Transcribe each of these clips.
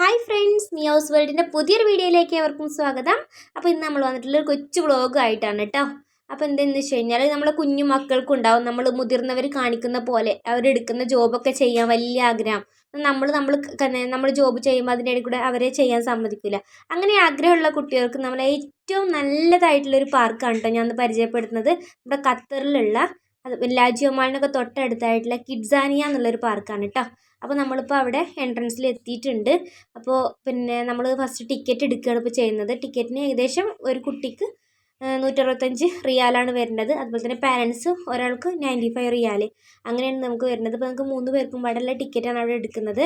Hi friends മിയോസ് വേൾഡിന്റെ പുതിയൊരു വീഡിയോയിലേക്ക് അവർക്കും സ്വാഗതം. അപ്പോൾ ഇന്ന് നമ്മൾ വന്നിട്ടുള്ള ഒരു കൊച്ചു വ്ളോഗ് ആയിട്ടാണ് കേട്ടോ അപ്പോൾ എന്തെന്ന് വെച്ച് കഴിഞ്ഞാൽ നമ്മളെ കുഞ്ഞു മക്കൾക്കുണ്ടാവും. നമ്മൾ മുതിർന്നവർ കാണിക്കുന്ന പോലെ അവരെടുക്കുന്ന ജോബൊക്കെ ചെയ്യാൻ വലിയ ആഗ്രഹം. നമ്മൾ നമ്മൾ നമ്മൾ ജോബ് ചെയ്യുമ്പോൾ അതിന്റെ ഇടയിൽ കൂടെ അവരെ ചെയ്യാൻ സമ്മതിക്കില്ല അങ്ങനെ ആഗ്രഹമുള്ള കുട്ടികൾക്ക് നമ്മൾ ഏറ്റവും നല്ലതായിട്ടുള്ളൊരു പാർക്കാണ് കേട്ടോ ഞാൻ പരിചയപ്പെടുത്തുന്നത്. നമ്മുടെ ഖത്തറിലുള്ള അത് ലാജിയോമാളിനൊക്കെ തൊട്ടടുത്തായിട്ടുള്ള കിഡ്സാനിയ എന്നുള്ളൊരു പാർക്കാണ് കേട്ടോ അപ്പോൾ നമ്മളിപ്പോൾ അവിടെ എൻട്രൻസിൽ എത്തിയിട്ടുണ്ട്. അപ്പോൾ പിന്നെ നമ്മൾ ഫസ്റ്റ് ടിക്കറ്റ് എടുക്കുകയാണ് ഇപ്പോൾ ചെയ്യുന്നത്. ടിക്കറ്റിന് ഏകദേശം ഒരു കുട്ടിക്ക് നൂറ്ററുപത്തഞ്ച് റിയാലാണ് വരുന്നത്. അതുപോലെ തന്നെ പാരൻസ് ഒരാൾക്ക് നയന്റി ഫൈവ് റിയാൽ അങ്ങനെയാണ് നമുക്ക് വരുന്നത്. ഇപ്പോൾ നമുക്ക് മൂന്ന് പേർക്കും പാടുള്ള ടിക്കറ്റാണ് അവിടെ എടുക്കുന്നത്.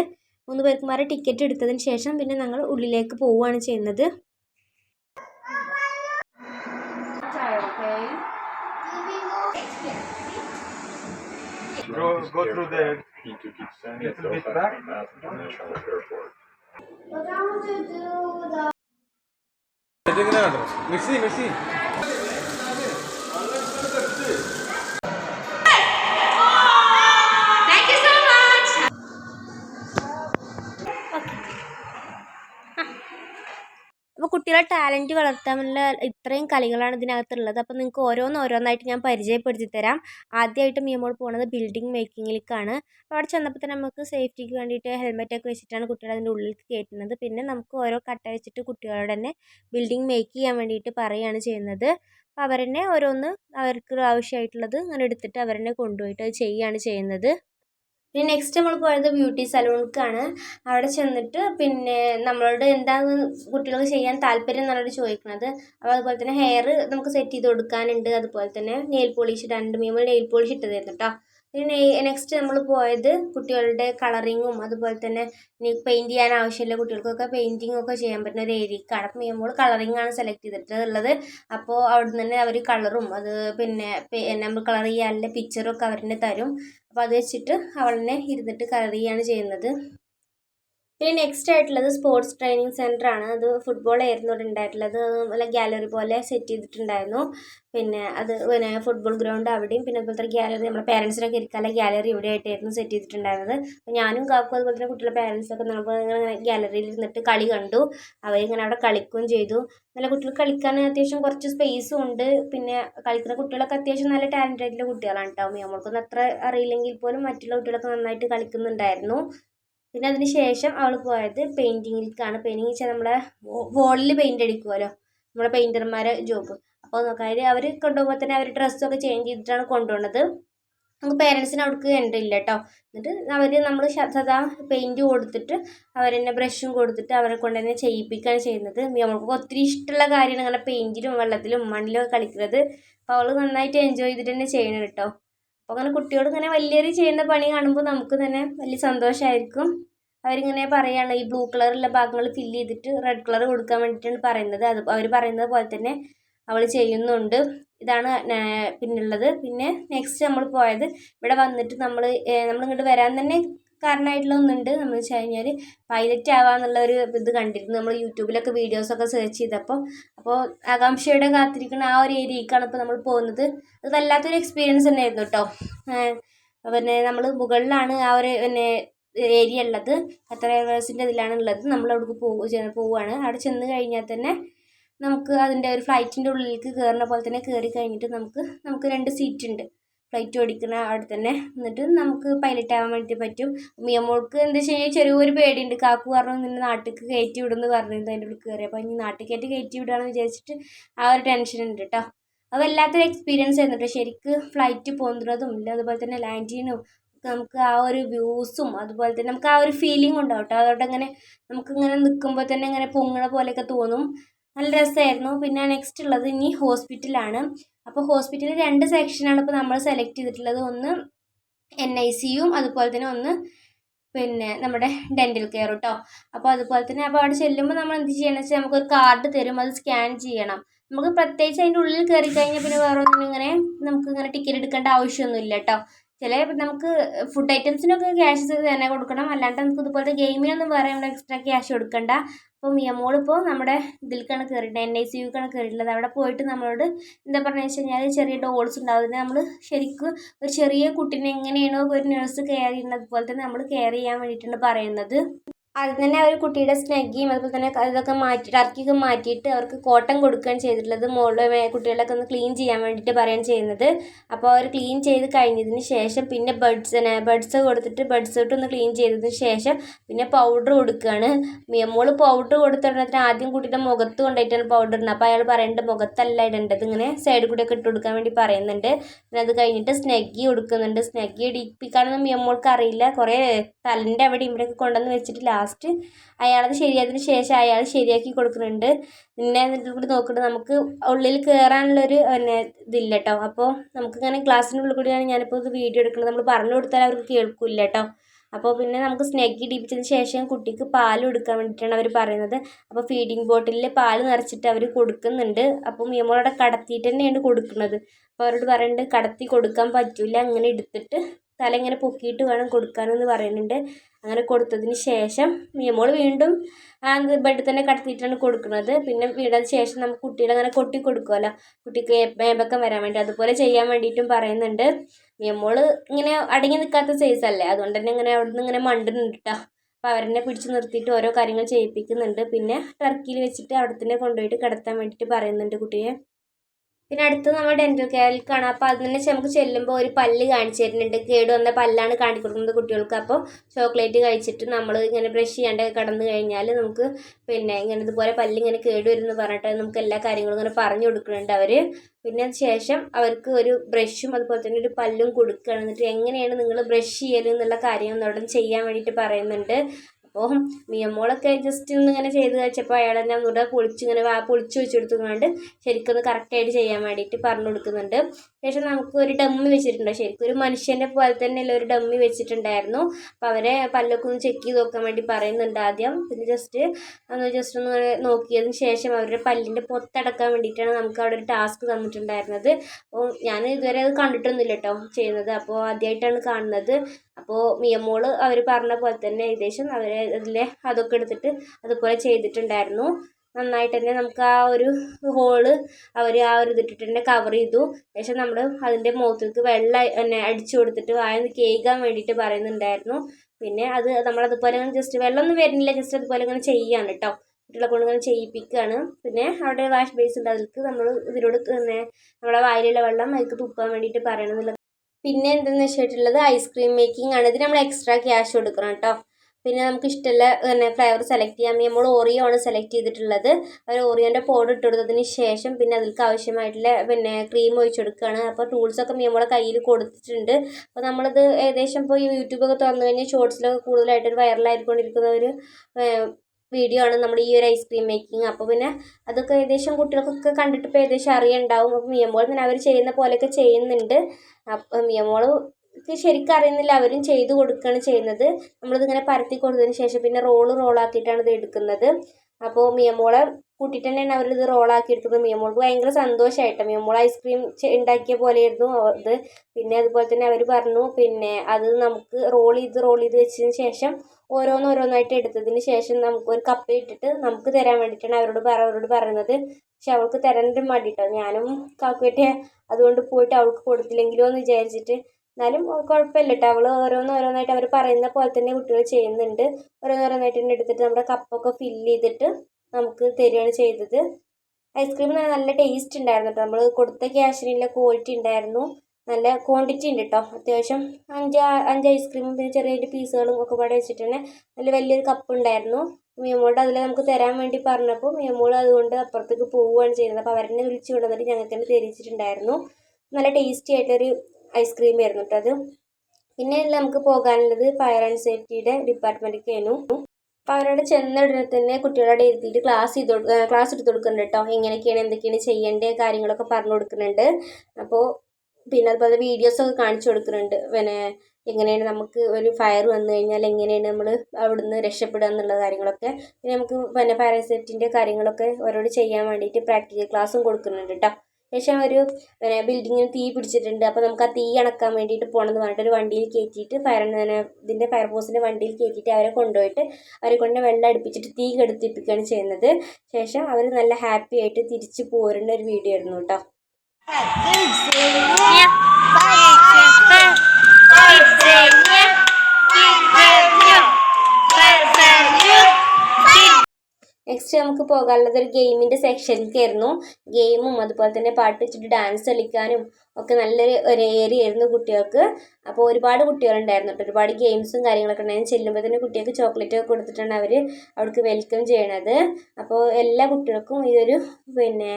മൂന്ന് പേർക്കും പാടെ ടിക്കറ്റ് എടുത്തതിന് ശേഷം പിന്നെ ഞങ്ങൾ ഉള്ളിലേക്ക് പോവുകയാണ് ചെയ്യുന്നത്. Go, go through the Into Kitsani is also the International Airport. But I want to do the. Mixi, mixi. കുട്ടികളെ ടാലന്റ് വളർത്താനുള്ള ഇത്രയും കളികളാണ് ഇതിനകത്തുള്ളത്. അപ്പോൾ നിങ്ങൾക്ക് ഓരോന്ന് ഓരോന്നായിട്ട് ഞാൻ പരിചയപ്പെടുത്തി തരാം. ആദ്യമായിട്ട് മിയമോൾ പോകുന്നത് ബിൽഡിംഗ് മേക്കിങ്ങിലേക്കാണ് അപ്പോൾ അവിടെ ചെന്നപ്പോൾ തന്നെ നമുക്ക് സേഫ്റ്റിക്ക് വേണ്ടിയിട്ട് ഹെൽമെറ്റൊക്കെ വെച്ചിട്ടാണ് കുട്ടികൾ അതിന്റെ ഉള്ളിലേക്ക് കയറ്റുന്നത്. പിന്നെ നമുക്ക് ഓരോ കട്ട വെച്ചിട്ട് കുട്ടികളോട് തന്നെ ബിൽഡിംഗ് മേക്ക് ചെയ്യാൻ വേണ്ടിയിട്ട് പറയുകയാണ് ചെയ്യുന്നത്. അപ്പോൾ അവരെന്നെ ഓരോന്ന് അവർക്ക് ആവശ്യമായിട്ടുള്ളത് അങ്ങനെ എടുത്തിട്ട് അവരെന്നെ കൊണ്ടുപോയിട്ട് അത് ചെയ്യുകയാണ് ചെയ്യുന്നത്. പിന്നെ നെക്സ്റ്റ് നമ്മൾ പോയത് ബ്യൂട്ടി സലൂണിലേക്കാണ് അവിടെ ചെന്നിട്ട് പിന്നെ നമ്മളോട് എന്താണ് കുട്ടികൾക്ക് ചെയ്യാൻ താല്പര്യം എന്നാണ് ചോദിക്കുന്നത്. അപ്പോൾ അതുപോലെ തന്നെ ഹെയർ നമുക്ക് സെറ്റ് ചെയ്ത് കൊടുക്കാനുണ്ട്. അതുപോലെ തന്നെ നെയിൽ പോളിഷ് രണ്ട് മീമൽ നെയിൽ പോളിഷ് ഇട്ടതായിരുന്നു കേട്ടോ പിന്നെ നെക്സ്റ്റ് നമ്മൾ പോയത് കുട്ടികളുടെ കളറിങ്ങും അതുപോലെ തന്നെ ഇനി പെയിന്റ് ചെയ്യാൻ ആവശ്യമില്ല കുട്ടികൾക്കൊക്കെ പെയിന്റിങ് ഒക്കെ ചെയ്യാൻ പറ്റുന്ന ഒരു ഏരിയക്കാണ് അപ്പം ചെയ്യുമ്പോൾ കളറിംഗ് ആണ് സെലക്ട് ചെയ്തിട്ടുള്ളത്. അപ്പോൾ അവിടെ നിന്ന് തന്നെ അവർ കളറും അത് പിന്നെ നമ്മൾ കളർ ചെയ്യാനുള്ള പിക്ചറും ഒക്കെ അവർ തരും. അപ്പോൾ അത് വെച്ചിട്ട് അവൾ ഇരുന്നിട്ട് കളർ ചെയ്യുകയാണ് ചെയ്യുന്നത്. പിന്നെ നെക്സ്റ്റ് ആയിട്ടുള്ളത് സ്പോർട്സ് ട്രെയിനിങ് സെന്റർ ആണ്. അത് ഫുട്ബോൾ ആയിരുന്നു ഇവിടെ ഉണ്ടായിട്ടുള്ളത്. നല്ല ഗാലറി പോലെ സെറ്റ് ചെയ്തിട്ടുണ്ടായിരുന്നു. പിന്നെ അത് പിന്നെ ഫുട്ബോൾ ഗ്രൗണ്ട് അവിടെയും പിന്നെ അതുപോലത്തെ ഗാലറി നമ്മുടെ പേരൻസിനൊക്കെ ഇരിക്കാനുള്ള ഗാലറി ഇവിടെ ആയിട്ടായിരുന്നു സെറ്റ് ചെയ്തിട്ടുണ്ടായിരുന്നത്. ഞാനും കാക്കും അതുപോലെ തന്നെ കുട്ടികളുടെ പേരൻസൊക്കെ നമ്മൾ ഇങ്ങനെ ഗാലറിയിൽ ഇരുന്നിട്ട് കളി കണ്ടു. അവരിങ്ങനെ അവിടെ കളിക്കുകയും ചെയ്തു. നല്ല കുട്ടികൾ കളിക്കാൻ അത്യാവശ്യം കുറച്ച് സ്പേസും ഉണ്ട്. പിന്നെ കളിക്കുന്ന കുട്ടികളൊക്കെ അത്യാവശ്യം നല്ല ടാലന്റായിട്ടുള്ള കുട്ടികളാണ് കേട്ടോ. നമ്മൾക്കൊന്നും അത്ര അറിയില്ലെങ്കിൽ പോലും മറ്റുള്ള കുട്ടികളൊക്കെ നന്നായിട്ട് കളിക്കുന്നുണ്ടായിരുന്നു. പിന്നെ അതിന് ശേഷം അവൾ പോയത് പെയിന്റിങ്ങിലേക്കാണ് പെയിന്റിങ് വെച്ചാൽ നമ്മളെ വോളിൽ പെയിന്റ് അടിക്കുമല്ലോ നമ്മളെ പെയിന്റർമാരെ ജോബ് അപ്പോൾ നോക്കാൻ അവർ കൊണ്ടുപോകുമ്പോൾ തന്നെ അവർ ഡ്രസ്സൊക്കെ ചേഞ്ച് ചെയ്തിട്ടാണ് കൊണ്ടുപോകുന്നത് നമുക്ക് പേരൻസിന് അവിടേക്ക് എൻട്രി ഇല്ല കേട്ടോ എന്നിട്ട് അവർ നമ്മൾ സദാ പെയിന്റ് കൊടുത്തിട്ട് അവർ തന്നെ ബ്രഷും കൊടുത്തിട്ട് അവരെ കൊണ്ട് തന്നെ ചെയ്യിപ്പിക്കുകയാണ് ചെയ്യുന്നത്. നമുക്ക് ഒത്തിരി ഇഷ്ടമുള്ള കാര്യമാണ് അങ്ങനെ പെയിന്റിലും വെള്ളത്തിലും മണ്ണിലും കളിക്കുന്നത്. അപ്പോൾ അവൾ നന്നായിട്ട് എൻജോയ് ചെയ്തിട്ട് തന്നെ ചെയ്യണം കേട്ടോ അപ്പോൾ അങ്ങനെ കുട്ടിയോട് ഇങ്ങനെ വലിയൊരു ചെയ്യുന്ന പണി കാണുമ്പോൾ നമുക്ക് തന്നെ വലിയ സന്തോഷമായിരിക്കും അവരിങ്ങനെ പറയുകയാണ് ഈ ബ്ലൂ കളറുള്ള ഭാഗങ്ങൾ ഫില്ല് ചെയ്തിട്ട് റെഡ് കളർ കൊടുക്കാൻ വേണ്ടിയിട്ടാണ് പറയുന്നത്. അത് അവർ പറയുന്നത് പോലെ തന്നെ അവൾ ചെയ്യുന്നുണ്ട്. ഇതാണ് പിന്നുള്ളത്. പിന്നെ നെക്സ്റ്റ് നമ്മൾ പോയത് ഇവിടെ വന്നിട്ട് നമ്മൾ നമ്മളിങ്ങോട്ട് വരാൻ തന്നെ കാരണമായിട്ടുള്ള ഒന്നുണ്ട് നമ്മൾ വെച്ച് കഴിഞ്ഞാൽ പൈലറ്റ് ആവാന്നുള്ള ഒരു ഇത് കണ്ടിരുന്നു. നമ്മൾ യൂട്യൂബിലൊക്കെ വീഡിയോസൊക്കെ സെർച്ച് ചെയ്തപ്പോൾ അപ്പോൾ ആകാംക്ഷയുടെ കാത്തിരിക്കുന്ന ആ ഒരു ഏരിയക്കാണ് ഇപ്പോൾ നമ്മൾ പോകുന്നത്. അത് വല്ലാത്തൊരു എക്സ്പീരിയൻസ് തന്നെയായിരുന്നു കേട്ടോ പിന്നെ നമ്മൾ മുകളിലാണ് ആ ഒരു പിന്നെ ഏരിയ ഉള്ളത്. ഖത്തർ എയർവേസിന്റെ ഇതിലാണ് ഉള്ളത്. നമ്മൾ അവിടേക്ക് പോകുക പോവുകയാണ് അവിടെ ചെന്ന് കഴിഞ്ഞാൽ തന്നെ നമുക്ക് അതിന്റെ ഒരു ഫ്ലൈറ്റിന്റെ ഉള്ളിലേക്ക് കയറുന്ന പോലെ തന്നെ കയറി കഴിഞ്ഞിട്ട് നമുക്ക് നമുക്ക് രണ്ട് സീറ്റ് ഉണ്ട്. ഫ്ലൈറ്റ് ഓടിക്കുന്ന അവിടെ തന്നെ എന്നിട്ട് നമുക്ക് പൈലറ്റ് ആവാൻ വേണ്ടി പറ്റും. മിയമോൾക്ക് എന്താ വെച്ച് കഴിഞ്ഞാൽ ചെറിയൊരു പേടിയുണ്ട്. കാക്കു പറഞ്ഞു നിന്നെ നാട്ടിൽ കയറ്റി വിടുമെന്ന് പറഞ്ഞിരുന്നു അതിന്റെ ഉള്ളിൽ കയറി അപ്പോൾ ഇനി നാട്ടിൽ കയറ്റി കയറ്റി വിടുകയാണെന്ന് വിചാരിച്ചിട്ട് ആ ഒരു ടെൻഷൻ ഉണ്ട് കേട്ടോ അത് വല്ലാത്തൊരു എക്സ്പീരിയൻസ് ആയിരുന്നു കേട്ടോ ശരിക്ക് ഫ്ലൈറ്റ് പോകുന്നതും ഇല്ല. അതുപോലെ തന്നെ ലാൻഡ് ചെയ്യുന്നതും നമുക്ക് ആ ഒരു വ്യൂസും അതുപോലെ തന്നെ നമുക്ക് ആ ഒരു ഫീലിംഗ് ഉണ്ടാവും കേട്ടോ നമുക്ക് ഇങ്ങനെ നമുക്കിങ്ങനെ നിൽക്കുമ്പോൾ തന്നെ ഇങ്ങനെ പൊങ്ങണ പോലെയൊക്കെ തോന്നും. നല്ല രസമായിരുന്നു പിന്നെ നെക്സ്റ്റ് ഉള്ളത് ഇനി ഹോസ്പിറ്റലാണ് അപ്പോൾ ഹോസ്പിറ്റലിൽ രണ്ട് സെക്ഷനാണ് ഇപ്പോൾ നമ്മൾ സെലക്ട് ചെയ്തിട്ടുള്ളത്. ഒന്ന് എൻ ഐ സിയും അതുപോലെ തന്നെ ഒന്ന് പിന്നെ നമ്മുടെ ഡെന്റൽ കെയർ കേട്ടോ അപ്പോൾ അതുപോലെ തന്നെ അപ്പോൾ അവിടെ ചെല്ലുമ്പോൾ നമ്മൾ എന്ത് ചെയ്യണം വെച്ചാൽ നമുക്കൊരു കാർഡ് തരും. അത് സ്കാൻ ചെയ്യണം. നമുക്ക് പ്രത്യേകിച്ച് അതിന്റെ ഉള്ളിൽ കയറി കഴിഞ്ഞാൽ പിന്നെ വേറെ ഒന്നും ഇങ്ങനെ നമുക്ക് ഇങ്ങനെ ടിക്കറ്റ് എടുക്കേണ്ട ആവശ്യമൊന്നുമില്ല കേട്ടോ ചില നമുക്ക് ഫുഡ് ഐറ്റംസിനൊക്കെ ക്യാഷ് തന്നെ കൊടുക്കണം. അല്ലാണ്ട് നമുക്ക് ഇതുപോലത്തെ ഗെയിമിനൊന്നും വേറെ നമ്മൾ എക്സ്ട്രാ ക്യാഷ് കൊടുക്കണ്ട. അപ്പോൾ മിയമോൾ ഇപ്പോൾ നമ്മുടെ കണക്ക് കയറിയിട്ട് എൻ ഐ സി യുക്കാണ് കയറിയിട്ടുള്ളത് അവിടെ പോയിട്ട് നമ്മളോട് എന്താ പറഞ്ഞു വെച്ച് കഴിഞ്ഞാൽ ചെറിയ ഡോൾസ് ഉണ്ടാവും. അതിന് നമ്മൾ ശരിക്കും ഒരു ചെറിയ കുട്ടീനെ എങ്ങനെയാണോ ഒരു നേഴ്സ് കെയർ ചെയ്യുന്നത് അതുപോലെ തന്നെ നമ്മൾ കെയർ ചെയ്യാൻ വേണ്ടിയിട്ടാണ് പറയുന്നത്. ആദ്യം തന്നെ അവർ കുട്ടിയുടെ സ്നഗ്ഗിയും അതുപോലെ തന്നെ ഇതൊക്കെ മാറ്റി ടർക്കിയൊക്കെ മാറ്റിയിട്ട് അവർക്ക് കോട്ടൺ കൊടുക്കുകയാണ് ചെയ്തിട്ടുള്ളത്. മുകളിൽ കുട്ടികളൊക്കെ ഒന്ന് ക്ലീൻ ചെയ്യാൻ വേണ്ടിയിട്ട് പറയുകയാണ് ചെയ്യുന്നത്. അപ്പോൾ അവർ ക്ലീൻ ചെയ്ത് കഴിഞ്ഞതിന് ശേഷം പിന്നെ ബഡ്സ് ബഡ്സ് കൊടുത്തിട്ട് ബഡ്സ് ഇട്ട് ഒന്ന് ക്ലീൻ ചെയ്തതിന് ശേഷം പിന്നെ പൗഡർ കൊടുക്കുകയാണ്. മോൾ പൗഡർ കൊടുത്തിടണത്തിന് ആദ്യം കുട്ടിയുടെ മുഖത്ത് കൊണ്ടായിട്ടാണ് പൗഡർ ഇടുന്നത്. അപ്പോൾ അയാൾ പറയുന്നുണ്ട് മുഖത്തല്ല ഇടേണ്ടത്. ഇങ്ങനെ സൈഡിൽ കൂടെയൊക്കെ ഇട്ട് കൊടുക്കാൻ വേണ്ടി പറയുന്നുണ്ട്. പിന്നെ അത് കഴിഞ്ഞിട്ട് സ്നഗ്ഗി കൊടുക്കുന്നുണ്ട്. സ്നഗ്ഗി ഇടിപ്പിക്കാനൊന്നും മിയമോൾക്ക് അറിയില്ല. കുറേ തലന്റെ അവിടെ ഇവിടെയൊക്കെ കൊണ്ടുവന്ന് വെച്ചിട്ട് ലാസ്റ്റ് അയാളത് ശരിയായതിന് ശേഷം അയാൾ ശരിയാക്കി കൊടുക്കുന്നുണ്ട്. പിന്നെ എന്നിട്ട് കൂടി നോക്കുന്നുണ്ട് നമുക്ക് ഉള്ളിൽ കയറാനുള്ളൊരു പിന്നെ ഇതില്ല കേട്ടോ അപ്പോൾ നമുക്കിങ്ങനെ ക്ലാസ്സിന്റെ ഉള്ളിൽ കൂടിയാണ് ഞാനിപ്പോൾ ഇത് വീഡിയോ എടുക്കുന്നത്. നമ്മൾ പറഞ്ഞു കൊടുത്താൽ അവർക്ക് കേൾക്കില്ല കേട്ടോ അപ്പോൾ പിന്നെ നമുക്ക് സ്നേക്കി ഇടിപ്പിച്ചതിന് ശേഷം കുട്ടിക്ക് പാൽ കൊടുക്കാൻ വേണ്ടിയിട്ടാണ് അവർ പറയുന്നത്. അപ്പോൾ ഫീഡിങ് ബോട്ടിലിൽ പാൽ നിറച്ചിട്ട് അവർ കൊടുക്കുന്നുണ്ട്. അപ്പോൾ മിയമോളവിടെ കടത്തിയിട്ട് തന്നെയാണ് കൊടുക്കുന്നത്. അപ്പോൾ അവരോട് പറയുന്നുണ്ട് കടത്തി കൊടുക്കാൻ പറ്റില്ല അങ്ങനെ എടുത്തിട്ട് തല ഇങ്ങനെ പൊക്കിയിട്ട് വേണം കൊടുക്കാനെന്ന് പറയുന്നുണ്ട്. അങ്ങനെ കൊടുത്തതിന് ശേഷം മിയമോൾ വീണ്ടും ബെഡിൽ തന്നെ കടത്തിയിട്ടാണ് കൊടുക്കുന്നത്. പിന്നെ വീടതിന് ശേഷം നമുക്ക് കുട്ടികളെ അങ്ങനെ കൊട്ടി കൊടുക്കുമല്ലോ കുട്ടിക്ക് ഏമ്പക്കം വരാൻ വേണ്ടി. അതുപോലെ ചെയ്യാൻ വേണ്ടിയിട്ടും പറയുന്നുണ്ട്. മിയമോൾ ഇങ്ങനെ അടങ്ങി നിൽക്കാത്ത സൈസ് അല്ലേ? അതുകൊണ്ട് തന്നെ ഇങ്ങനെ അവിടെ നിന്ന് ഇങ്ങനെ മണ്ടുന്നുണ്ട് കേട്ടോ അപ്പോൾ അവരെന്നെ പിടിച്ച് നിർത്തിയിട്ട് ഓരോ കാര്യങ്ങൾ ചെയ്യിപ്പിക്കുന്നുണ്ട്. പിന്നെ ടർക്കിയിൽ വെച്ചിട്ട് അവിടെ തന്നെ കൊണ്ടുപോയിട്ട് കിടത്താൻ വേണ്ടിയിട്ട് പറയുന്നുണ്ട് കുട്ടിയെ. പിന്നെ അടുത്ത് നമ്മൾ ഡെന്റൽ കെയറിലേക്കാണ് അപ്പോൾ അതിന് ശേഷം നമുക്ക് ചെല്ലുമ്പോൾ ഒരു പല്ല് കാണിച്ചു തരുന്നുണ്ട്. കേട് വന്ന പല്ലാണ് കാണിക്കൊടുക്കുന്നത് കുട്ടികൾക്ക്. അപ്പോൾ ചോക്ലേറ്റ് കഴിച്ചിട്ട് നമ്മൾ ഇങ്ങനെ ബ്രഷ് ചെയ്യാണ്ട് കടന്ന് കഴിഞ്ഞാൽ നമുക്ക് പിന്നെ ഇങ്ങനെ ഇതുപോലെ പല്ല് ഇങ്ങനെ കേട് വരുമെന്ന് പറഞ്ഞിട്ട് നമുക്ക് എല്ലാ കാര്യങ്ങളും ഇങ്ങനെ പറഞ്ഞു കൊടുക്കുന്നുണ്ട് അവർ പിന്നെ ശേഷം അവർക്ക് ഒരു ബ്രഷും അതുപോലെ തന്നെ ഒരു പല്ലും കൊടുക്കുകയാണ്. എന്നിട്ട് എങ്ങനെയാണ് നിങ്ങൾ ബ്രഷ് ചെയ്യൽ എന്നുള്ള കാര്യം ഒന്നോടെ ചെയ്യാൻ വേണ്ടിയിട്ട് പറയുന്നുണ്ട്. അപ്പോൾ മിയമോളൊക്കെ ജസ്റ്റ് ഒന്ന് ഇങ്ങനെ ചെയ്ത് വെച്ചപ്പോൾ അയാൾ തന്നെ ഒന്നുകൂടെ പൊളിച്ച് ഇങ്ങനെ വാ പൊളിച്ച് വെച്ച് കൊടുത്തുകൊണ്ട് ശരിക്കും ഒന്ന് കറക്റ്റായിട്ട് ചെയ്യാൻ വേണ്ടിയിട്ട് പറഞ്ഞു കൊടുക്കുന്നുണ്ട്. ശേഷം നമുക്ക് ഒരു ഡമ്മി വെച്ചിട്ടുണ്ട്. ശരിക്കും ഒരു മനുഷ്യന്റെ പോലെ തന്നെയുള്ള ഒരു ഡമ്മി വെച്ചിട്ടുണ്ടായിരുന്നു. അപ്പോൾ അവരെ പല്ലൊക്കെ ഒന്ന് ചെക്ക് ചെയ്ത് നോക്കാൻ വേണ്ടി പറയുന്നുണ്ട് ആദ്യം. പിന്നെ ജസ്റ്റ് ഒന്ന് ജസ്റ്റ് ഒന്ന് നോക്കിയതിന് ശേഷം അവരുടെ പല്ലിന്റെ പൊത്തടക്കാൻ വേണ്ടിയിട്ടാണ് നമുക്ക് അവിടെ ഒരു ടാസ്ക് തന്നിട്ടുണ്ടായിരുന്നത്. അപ്പോൾ ഞാൻ ഇതുവരെ അത് കണ്ടിട്ടൊന്നുമില്ല കേട്ടോ ചെയ്യുന്നത്. അപ്പോൾ ആദ്യമായിട്ടാണ് കാണുന്നത്. അപ്പോൾ മിയമോൾ അവർ പറഞ്ഞ പോലെ തന്നെ ഏകദേശം അവർ അതിലെ അതൊക്കെ എടുത്തിട്ട് അതുപോലെ ചെയ്തിട്ടുണ്ടായിരുന്നു. നന്നായിട്ട് തന്നെ നമുക്ക് ആ ഒരു ഹോൾ അവർ ആ ഒരു ഇതിട്ടിട്ട് തന്നെ കവർ ചെയ്തു. ശേഷം നമ്മൾ അതിന്റെ മുഖത്തേക്ക് വെള്ളം തന്നെ അടിച്ചു കൊടുത്തിട്ട് വായ ഒന്ന് കേൾക്കാൻ വേണ്ടിയിട്ട് പറയുന്നുണ്ടായിരുന്നു. പിന്നെ അത് നമ്മളതുപോലെ അങ്ങനെ ജസ്റ്റ് വെള്ളമൊന്നും വരുന്നില്ല ജസ്റ്റ് അതുപോലെ അങ്ങനെ ചെയ്യാണ് കേട്ടോ കുട്ടികളെ കൊണ്ട് ഇങ്ങനെ ചെയ്യിപ്പിക്കുകയാണ്. പിന്നെ അവിടെ വാഷ് ബേസ് ഉണ്ട്. അതിലേക്ക് നമ്മൾ ഇതിനോട് പിന്നെ നമ്മളെ വായിലുള്ള വെള്ളം അതിലേക്ക് തുപ്പാൻ വേണ്ടിയിട്ട് പറയണമെന്നുള്ള പിന്നെ എന്തെന്ന് വെച്ചിട്ടുള്ളത് ഐസ്ക്രീം മേക്കിംഗ് ആണ്. ഇതിന് നമ്മൾ എക്സ്ട്രാ ക്യാഷ് കൊടുക്കണം കേട്ടോ. പിന്നെ നമുക്ക് ഇഷ്ടമുള്ള പിന്നെ ഫ്ലേവർ സെലക്ട് ചെയ്യാൻ നമ്മൾ ഓറിയോ ആണ് സെലക്ട് ചെയ്തിട്ടുള്ളത്. അവർ ഓറിയോന്റെ പൗഡർ ഇട്ട് കൊടുത്തതിന് ശേഷം പിന്നെ അതിൽക്ക് ആവശ്യമായിട്ടുള്ള പിന്നെ ക്രീം ഒഴിച്ചു കൊടുക്കുകയാണ്. അപ്പോൾ ടൂൾസൊക്കെ നമ്മുടെ കയ്യിൽ കൊടുത്തിട്ടുണ്ട്. അപ്പോൾ നമ്മളത് ഏകദേശം ഇപ്പോൾ യൂട്യൂബൊക്കെ തുറന്നു കഴിഞ്ഞാൽ ഷോർട്സിലൊക്കെ കൂടുതലായിട്ട് ഒരു വൈറലായിക്കൊണ്ടിരിക്കുന്ന ഒരു വീഡിയോ ആണ് നമ്മുടെ ഈ ഒരു ഐസ്ക്രീം മേക്കിംഗ് അപ്പോൾ പിന്നെ അതൊക്കെ ഏകദേശം കുട്ടികൾക്കൊക്കെ കണ്ടിട്ട് ഇപ്പോൾ ഏകദേശം അറിയുണ്ടാവും. അപ്പോൾ മിയമോൾ തന്നെ അവർ ചെയ്യുന്ന പോലെയൊക്കെ ചെയ്യുന്നുണ്ട്. അപ്പം മിയമോൾ ശരിക്കും അറിയുന്നില്ല. അവരും ചെയ്തു കൊടുക്കുകയാണ് ചെയ്യുന്നത്. നമ്മളിതിങ്ങനെ പരത്തി കൊടുത്തതിന് ശേഷം പിന്നെ റോൾ റോളാക്കിയിട്ടാണ് ഇത് എടുക്കുന്നത്. അപ്പോൾ മിയമോളെ കൂട്ടിയിട്ട് തന്നെയാണ് അവരിത് റോളാക്കി എടുത്തത് മിയമോൾക്ക് ഭയങ്കര സന്തോഷമായിട്ട് മിയമോൾ ഐസ്ക്രീം ഉണ്ടാക്കിയ പോലെയായിരുന്നു അത്. പിന്നെ അതുപോലെ തന്നെ അവർ പറഞ്ഞു പിന്നെ അത് നമുക്ക് റോൾ ചെയ്ത് റോൾ ചെയ്ത് വെച്ചതിന് ശേഷം ഓരോന്നോരോന്നായിട്ട് എടുത്തതിന് ശേഷം നമുക്ക് ഒരു കപ്പ് ഇട്ടിട്ട് നമുക്ക് തരാൻ വേണ്ടിയിട്ടാണ് അവരോട് പറ അവരോട് പറയുന്നത്. പക്ഷെ അവൾക്ക് തരാനൊരു മടിയിട്ടോ ഞാനും കാക്കുവേട്ടെ അതുകൊണ്ട് പോയിട്ട് അവൾക്ക് കൊടുത്തില്ലെങ്കിലോ എന്ന് വിചാരിച്ചിട്ട്. എന്നാലും കുഴപ്പമില്ല കേട്ടോ അവൾ ഓരോന്നോരോന്നായിട്ട് അവർ പറയുന്ന പോലെ തന്നെ കുട്ടികൾ ചെയ്യുന്നുണ്ട്. ഓരോന്നോരോന്നായിട്ട് തന്നെ എടുത്തിട്ട് നമ്മുടെ കപ്പൊക്കെ ഫില്ല് ചെയ്തിട്ട് നമുക്ക് തരികയാണ് ചെയ്തത്. ഐസ്ക്രീം നല്ല ടേസ്റ്റ് ഉണ്ടായിരുന്നു കേട്ടോ നമ്മൾ കൊടുത്ത ക്യാഷിനുള്ള ക്വാളിറ്റി ഉണ്ടായിരുന്നു. നല്ല ക്വാണ്ടിറ്റി ഉണ്ട് കേട്ടോ അത്യാവശ്യം അഞ്ച് അഞ്ച് ഐസ്ക്രീമും പിന്നെ ചെറിയ ചെറിയ പീസുകളും ഒക്കെ പാടെ വെച്ചിട്ട് തന്നെ നല്ല വലിയൊരു കപ്പ് ഉണ്ടായിരുന്നു. മിയമോളുടെ അതിൽ നമുക്ക് തരാൻ വേണ്ടി പറഞ്ഞപ്പോൾ മിയമോൾ അതുകൊണ്ട് അപ്പുറത്തേക്ക് പോവുകയാണ് ചെയ്യുന്നത് അപ്പോൾ അവരെന്നെ വിളിച്ചു കൊണ്ടുവന്നിട്ട് ഞങ്ങൾക്ക് തന്നെ തിരിച്ചിട്ടുണ്ടായിരുന്നു. നല്ല ടേസ്റ്റി ആയിട്ടൊരു ഐസ്ക്രീം ആയിരുന്നു കേട്ടോ അത്. പിന്നെ നമുക്ക് പോകാനുള്ളത് ഫയർ ആൻഡ് സേഫ്റ്റിയുടെ ഡിപ്പാർട്ട്മെന്റിലേക്കായിരുന്നു അപ്പോൾ അവരോട് ചെന്ന ഉടനെ തന്നെ കുട്ടികളോട് ഇരുത്തിയിട്ട് ക്ലാസ് ചെയ്ത് ക്ലാസ് എടുത്ത് കൊടുക്കുന്നുണ്ട് കേട്ടോ എങ്ങനെയൊക്കെയാണ് എന്തൊക്കെയാണ് ചെയ്യേണ്ടത് കാര്യങ്ങളൊക്കെ പറഞ്ഞു കൊടുക്കുന്നുണ്ട്. അപ്പോൾ പിന്നെ അതുപോലെ വീഡിയോസൊക്കെ കാണിച്ചു കൊടുക്കുന്നുണ്ട്. പിന്നെ എങ്ങനെയാണ് നമുക്ക് ഒരു ഫയർ വന്നു കഴിഞ്ഞാൽ എങ്ങനെയാണ് നമ്മൾ അവിടുന്ന് രക്ഷപ്പെടുക എന്നുള്ള കാര്യങ്ങളൊക്കെ. പിന്നെ നമുക്ക് പിന്നെ ഫയർ സേഫ്റ്റിന്റെ കാര്യങ്ങളൊക്കെ ഓരോട് ചെയ്യാൻ വേണ്ടിയിട്ട് പ്രാക്ടിക്കൽ ക്ലാസ്സും കൊടുക്കുന്നുണ്ട് കേട്ടോ ശേഷം ഒരു പിന്നെ ബിൽഡിങ്ങിന് തീ പിടിച്ചിട്ടുണ്ട്. അപ്പോൾ നമുക്ക് ആ തീ അണക്കാൻ വേണ്ടിയിട്ട് പോകണമെന്ന് പറഞ്ഞിട്ട് ഒരു വണ്ടിയിൽ കയറ്റിയിട്ട് ഫയർ ഇതിന്റെ ഫയർ ഫോഴ്സിന്റെ വണ്ടിയിൽ കയറ്റിയിട്ട് അവരെ കൊണ്ടുപോയിട്ട് അവരെ കൊണ്ട് വെള്ളം അടുപ്പിച്ചിട്ട് തീ കെടുത്തിപ്പിക്കുകയാണ് ചെയ്യുന്നത്. ശേഷം അവർ നല്ല ഹാപ്പി ആയിട്ട് തിരിച്ച് പോരുന്ന ഒരു വീഡിയോ ആയിരുന്നു കേട്ടോ. നെക്സ്റ്റ് നമുക്ക് പോകാനുള്ളത് ഒരു ഗെയിമിന്റെ സെക്ഷനിലേക്കായിരുന്നു ഗെയിമും അതുപോലെ തന്നെ പാട്ട് വെച്ചിട്ട് ഡാൻസ് കളിക്കാനും ഒക്കെ നല്ലൊരു ഒരു ഏരിയ ആയിരുന്നു കുട്ടികൾക്ക്. അപ്പോൾ ഒരുപാട് കുട്ടികളുണ്ടായിരുന്നു കേട്ടോ. ഒരുപാട് ഗെയിംസും കാര്യങ്ങളൊക്കെ ഉണ്ടായിരുന്നു. ചെല്ലുമ്പോൾ തന്നെ കുട്ടികൾക്ക് ചോക്ലേറ്റ് ഒക്കെ കൊടുത്തിട്ടാണ് അവർ അവർക്ക് വെൽക്കം ചെയ്യണത്. അപ്പോൾ എല്ലാ കുട്ടികൾക്കും ഒരു പിന്നെ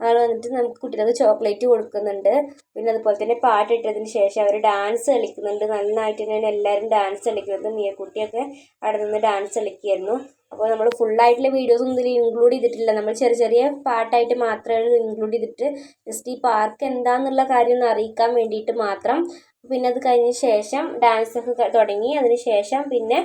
ആൾ വന്നിട്ട് നമുക്ക് കുട്ടികൾക്ക് ചോക്ലേറ്റ് കൊടുക്കുന്നുണ്ട്. പിന്നെ അതുപോലെ തന്നെ പാട്ടിട്ടതിന് ശേഷം അവർ ഡാൻസ് കളിക്കുന്നുണ്ട്. നന്നായിട്ട് തന്നെയാണ് എല്ലാവരും ഡാൻസ് കളിക്കുന്നത് മിയക്കുട്ടിയൊക്കെ അവിടെ നിന്ന് ഡാൻസ് കളിക്കുമായിരുന്നു അപ്പോൾ നമ്മൾ ഫുള്ളായിട്ടുള്ള വീഡിയോസ് ഒന്നും ഇതിൽ ഇൻക്ലൂഡ് ചെയ്തിട്ടില്ല. നമ്മൾ ചെറിയ ചെറിയ പാട്ടായിട്ട് മാത്രമേ ഇൻക്ലൂഡ് ചെയ്തിട്ട് ജസ്റ്റ് ഈ പാർക്ക് എന്താണെന്നുള്ള കാര്യം ഒന്ന് അറിയിക്കാൻ വേണ്ടിയിട്ട് മാത്രം. പിന്നെ അത് കഴിഞ്ഞ ശേഷം ഡാൻസ് ഒക്കെ തുടങ്ങി. അതിന് ശേഷം പിന്നെ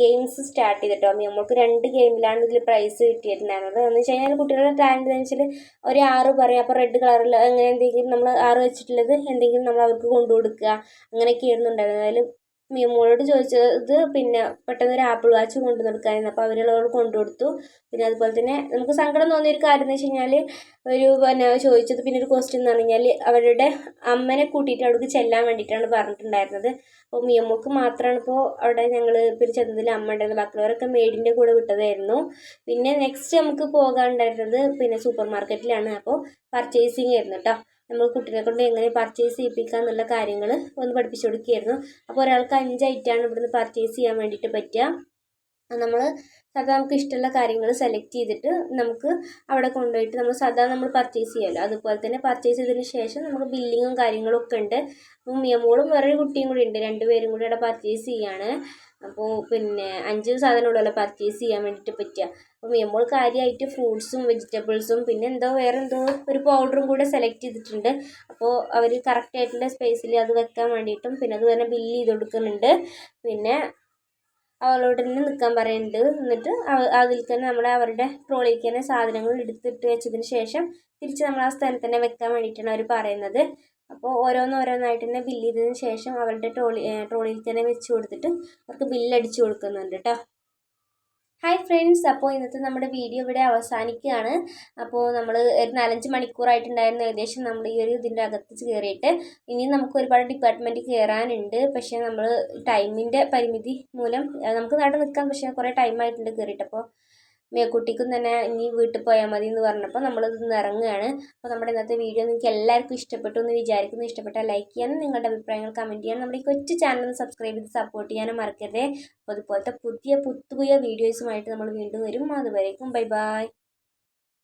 ഗെയിംസ് സ്റ്റാർട്ട് ചെയ്തിട്ടോ. നമുക്ക് രണ്ട് ഗെയിമിലാണ് ഇതിൽ പ്രൈസ് കിട്ടിയിട്ടുണ്ടായിരുന്നത്. എന്ന് വെച്ച് കഴിഞ്ഞാൽ കുട്ടികളുടെ ടാലന്റ് എന്ന് വെച്ചാൽ ഒരു ആറ് പറയും. അപ്പോൾ റെഡ് കളറിൽ അങ്ങനെ എന്തെങ്കിലും നമ്മൾ ആറ് വെച്ചിട്ടുള്ളത് എന്തെങ്കിലും നമ്മൾ അവർക്ക് കൊണ്ടു കൊടുക്കുക. അങ്ങനെയൊക്കെ ആയിരുന്നു ഉണ്ടായിരുന്നത്. അതിൽ മിയമോളോട് ചോദിച്ചത് പിന്നെ പെട്ടെന്ന് ഒരു ആപ്പിൾ വാച്ച് കൊണ്ടു കൊടുക്കാനായിരുന്നു അപ്പോൾ അവരുള്ളവർ കൊണ്ടു കൊടുത്തു. പിന്നെ അതുപോലെ തന്നെ നമുക്ക് സങ്കടം തോന്നിയ ഒരു കാര്യം എന്ന് വെച്ച് കഴിഞ്ഞാൽ ഒരു പിന്നെ ചോദിച്ചത് പിന്നെ ഒരു ക്വസ്റ്റ്യൻ എന്ന് പറഞ്ഞു കഴിഞ്ഞാൽ അവരുടെ അമ്മനെ കൂട്ടിയിട്ട് അവിടേക്ക് ചെല്ലാൻ വേണ്ടിയിട്ടാണ് പറഞ്ഞിട്ടുണ്ടായിരുന്നത്. അപ്പോൾ മിയമ്മക്ക് മാത്രമാണ് ഇപ്പോൾ അവിടെ ഞങ്ങൾ പിന്നെ ചെന്നതിൽ അമ്മ ഉണ്ടായിരുന്നത്. ബാക്കിയുള്ളവരൊക്കെ മെയ്ഡിന്റെ കൂടെ വിട്ടതായിരുന്നു. പിന്നെ നെക്സ്റ്റ് നമുക്ക് പോകാനുണ്ടായിരുന്നത് പിന്നെ സൂപ്പർ മാർക്കറ്റിലാണ് അപ്പോൾ പർച്ചേസിങ് ആയിരുന്നു കേട്ടോ. നമ്മൾ കുട്ടികളെ കൊണ്ട് എങ്ങനെ പർച്ചേസ് ചെയ്യിപ്പിക്കുക എന്നുള്ള കാര്യങ്ങൾ ഒന്ന് പഠിപ്പിച്ചു കൊടുക്കുകയായിരുന്നു. അപ്പോൾ ഒരാൾക്ക് അഞ്ച് ഐറ്റമാണ് ഇവിടുന്ന് പർച്ചേസ് ചെയ്യാൻ വേണ്ടിയിട്ട് പറ്റുക. നമ്മൾ സാധാരണ നമുക്ക് ഇഷ്ടമുള്ള കാര്യങ്ങൾ സെലക്ട് ചെയ്തിട്ട് നമുക്ക് അവിടെ കൊണ്ടുപോയിട്ട് നമ്മൾ സാധാരണ നമ്മൾ പർച്ചേസ് ചെയ്യുമല്ലോ. അതുപോലെ തന്നെ പർച്ചേസ് ചെയ്തതിന് ശേഷം നമുക്ക് ബില്ലിങ്ങും കാര്യങ്ങളും ഒക്കെ ഉണ്ട്. അപ്പം മിയമോളും വേറൊരു കുട്ടിയും കൂടി ഉണ്ട്. രണ്ടുപേരും കൂടി അവിടെ പർച്ചേസ് ചെയ്യാണ് അപ്പോൾ പിന്നെ അഞ്ച് സാധനമുള്ളല്ലോ പർച്ചേസ് ചെയ്യാൻ വേണ്ടിയിട്ട് പറ്റുക. അപ്പോൾ നമ്മൾ കാര്യമായിട്ട് ഫ്രൂട്ട്സും വെജിറ്റബിൾസും പിന്നെ എന്തോ വേറെ എന്തോ ഒരു പൗഡറും കൂടെ സെലക്ട് ചെയ്തിട്ടുണ്ട്. അപ്പോൾ അവർ കറക്റ്റ് ആയിട്ടുള്ള സ്പേസിൽ അത് വെക്കാൻ വേണ്ടിയിട്ടും പിന്നെ അത് തന്നെ ബില്ല് ചെയ്ത് കൊടുക്കുന്നുണ്ട്. പിന്നെ അവളോട് തന്നെ നിൽക്കാൻ പറയുന്നുണ്ട്. എന്നിട്ട് അതിൽ തന്നെ നമ്മൾ അവരുടെ ട്രോളിലേക്ക് തന്നെ സാധനങ്ങൾ എടുത്തിട്ട് വെച്ചതിന് ശേഷം തിരിച്ച് നമ്മൾ ആ സ്ഥലത്ത് തന്നെ വെക്കാൻ വേണ്ടിയിട്ടാണ് അവർ പറയുന്നത്. അപ്പോൾ ഓരോന്നോരോന്നായിട്ട് തന്നെ ബില്ല് ചെയ്തതിന് ശേഷം അവരുടെ ട്രോളി ട്രോളിയിൽ തന്നെ വെച്ച് കൊടുത്തിട്ട് അവർക്ക് ബില്ല് അടിച്ചു കൊടുക്കുന്നുണ്ട് കേട്ടോ ഹായ് ഫ്രണ്ട്സ് അപ്പോൾ ഇന്നത്തെ നമ്മുടെ വീഡിയോ ഇവിടെ അവസാനിക്കുകയാണ്. അപ്പോൾ നമ്മൾ ഒരു നാലഞ്ച് മണിക്കൂറായിട്ടുണ്ടായിരുന്നു ഏകദേശം നമ്മൾ ഈ ഒരു ഇതിന്റെ അകത്ത് കയറിയിട്ട്. ഇനിയും നമുക്ക് ഒരുപാട് ഡിപ്പാർട്ട്മെന്റ് കയറാനുണ്ട്. പക്ഷേ നമ്മൾ ടൈമിന്റെ പരിമിതി മൂലം നമുക്ക് നാട്ടിൽ നിൽക്കാം. പക്ഷേ കുറേ ടൈമായിട്ടുണ്ട് കയറിയിട്ട്. അപ്പോൾ മേക്കുട്ടിക്കും തന്നെ ഇനി വീട്ടിൽ പോയാൽ മതി എന്ന് പറഞ്ഞപ്പോൾ നമ്മളിത് നിന്ന് ഇറങ്ങുകയാണ്. അപ്പോൾ നമ്മുടെ ഇന്നത്തെ വീഡിയോ നിങ്ങൾക്ക് എല്ലാവർക്കും ഇഷ്ടപ്പെട്ടു എന്ന് വിചാരിക്കുന്നു. ഇഷ്ടപ്പെട്ടാൽ ലൈക്ക് ചെയ്യാനും നിങ്ങളുടെ അഭിപ്രായങ്ങൾ കമന്റ് ചെയ്യാനും നമ്മുടെ ഈ കൊച്ചു ചാനൽ സബ്സ്ക്രൈബ് ചെയ്ത് സപ്പോർട്ട് ചെയ്യാനും മറക്കരുത്. അപ്പോൾ അതുപോലത്തെ പുതിയ പുതിയ വീഡിയോസുമായിട്ട് നമ്മൾ വീണ്ടും വരും. അതുവരേക്കും ബൈ ബൈ